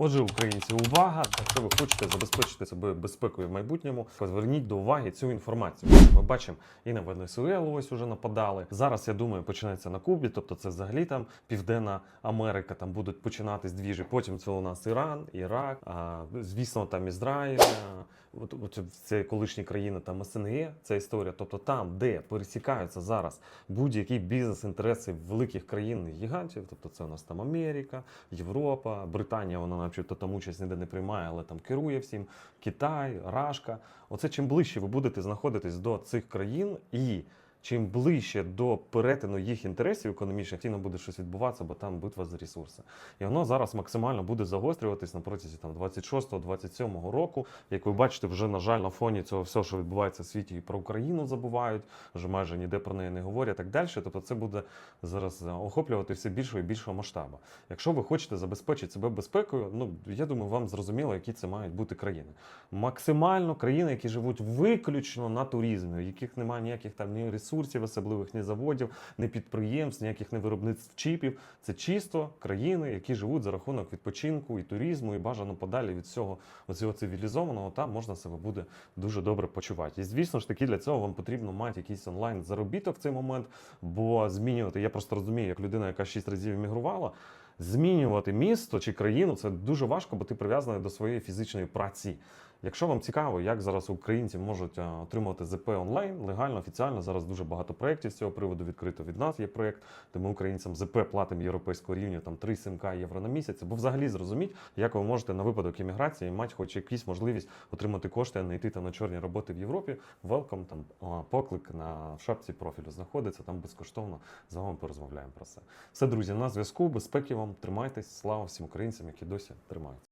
Отже, українці, увага! Якщо ви хочете забезпечити себе безпекою в майбутньому, зверніть до уваги цю інформацію. Ми бачимо і на Венесуелу ось уже нападали. Зараз я думаю, почнеться на Кубі, тобто це взагалі там Південна Америка, там будуть починатись двіжі. Потім це у нас Іран, Ірак, а, звісно, там Ізраїль. От, от це колишні країни там СНГ, ця історія. Тобто там, де пересікаються зараз будь-які бізнес-інтереси великих країн гігантів, тобто це у нас там Америка, Європа, Британія, вона начебто там участь ніде не приймає, але там керує всім. Китай, Рашка. Оце чим ближче ви будете знаходитись до цих країн і. Чим ближче до перетину їх інтересів економічних, тіно буде щось відбуватися, бо там битва за ресурси. І воно зараз максимально буде загострюватись на протязі там 26-27 року. Як ви бачите, вже на жаль, на фоні цього всього, що відбувається в світі, і про Україну забувають, вже майже ніде про неї не говорять, так далі. Тобто, це буде зараз охоплювати все більшого і більшого масштабу. Якщо ви хочете забезпечити себе безпекою, ну я думаю, вам зрозуміло, які це мають бути країни. Максимально країни, які живуть виключно на туризмі, яких немає ніяких там ні ресурсів, особливих ні заводів, ні підприємств, ніяких не виробництв чіпів. Це чисто країни, які живуть за рахунок відпочинку і туризму, і бажано подалі від всього оцього цивілізованого. Там можна себе буде дуже добре почувати. І звісно ж таки для цього вам потрібно мати якийсь онлайн заробіток в цей момент, бо змінювати. Я просто розумію, як людина, яка шість разів емігрувала. Змінювати місто чи країну це дуже важко, бо ти прив'язаний до своєї фізичної праці. Якщо вам цікаво, як зараз українці можуть а, отримувати ЗП онлайн, легально, офіціально, зараз дуже багато проєктів з цього приводу відкрито від нас є проєкт, де ми українцям ЗП платимо європейського рівня там 3-7к євро на місяць, бо взагалі зрозуміть, як ви можете на випадок імміграції мати хоч якусь можливість отримати кошти, а не йти там на чорні роботи в Європі. Велком, там поклик на шапці профілю знаходиться, там безкоштовно з вами порозмовляємо про це. Все, друзі, на зв'язку, безпеки вам, тримайтесь, слава всім українцям, які досі тримаються.